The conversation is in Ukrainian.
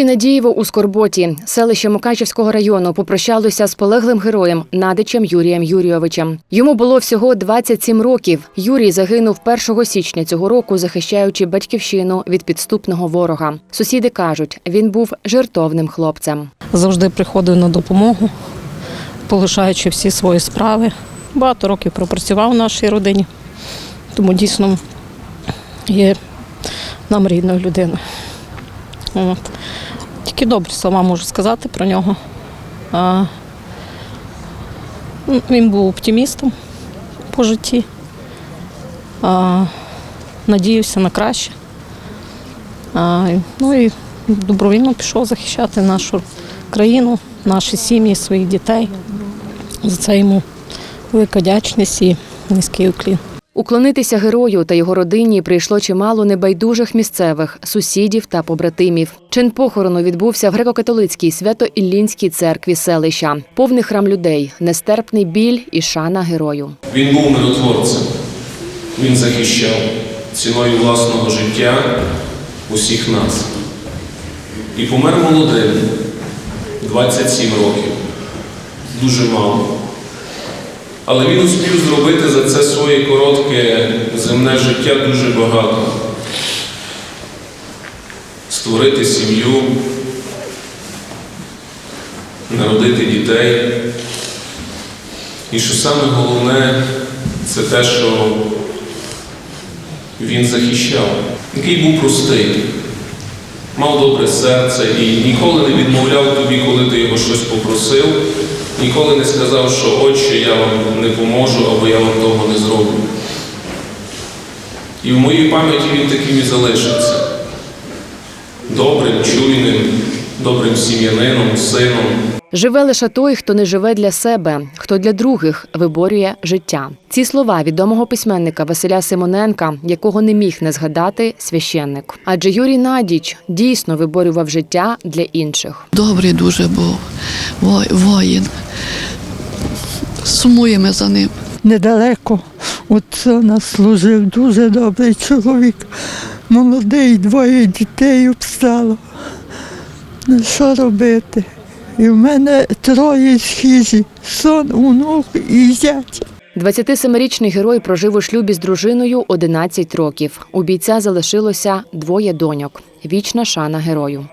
Селище Надієво у Скорботі, селище Мукачівського району, попрощалося з полеглим героєм Надичем Юрієм Юрійовичем. Йому було всього 27 років. Юрій загинув 1 січня цього року, захищаючи батьківщину від підступного ворога. Сусіди кажуть, він був жертовним хлопцем. завжди приходив на допомогу, полишаючи всі свої справи. Багато років пропрацював в нашій родині, тому дійсно є нам рідною людиною. От. Тільки добрі слова можу сказати про нього. А, ну, він був оптимістом по житті, а, надіявся на краще. А, ну і добровільно пішов захищати нашу країну, наші сім'ї, своїх дітей. За це йому велика вдячність і низький уклін. Уклонитися герою та його родині прийшло чимало небайдужих місцевих сусідів та побратимів. Чин похорону відбувся в греко-католицькій свято-Іллінській церкві селища. Повний храм людей, нестерпний біль і шана герою. Він був миротворцем. Він захищав ціною власного життя усіх нас. І помер молодим, 27 років. Дуже мало. Але він успів зробити за це своє коротке земне життя дуже багато. Створити сім'ю, народити дітей. І що саме головне, це те, що він захищав, який був простий, мав добре серце і ніколи не відмовляв тобі, коли ти його щось попросив, ніколи не сказав, що отче, я вам не поможу або я вам того не зроблю. І в моїй пам'яті він таким і залишиться. Добрим, чуйним, добрим сім'янином, сином. Живе лише той, хто не живе для себе, хто для других виборює життя. Ці слова відомого письменника Василя Симоненка, якого не міг не згадати священник. Адже Юрій Надіч дійсно виборював життя для інших. Добрий дуже був воїн. Сумуємо за ним. недалеко. Оце нас служив дуже добрий чоловік. Молодий, двоє дітей обстало. Ну, що робити? І в мене троє схижі, сон, внук і зять. 27-річний герой прожив у шлюбі з дружиною 11 років. У бійця залишилося двоє доньок. Вічна шана герою.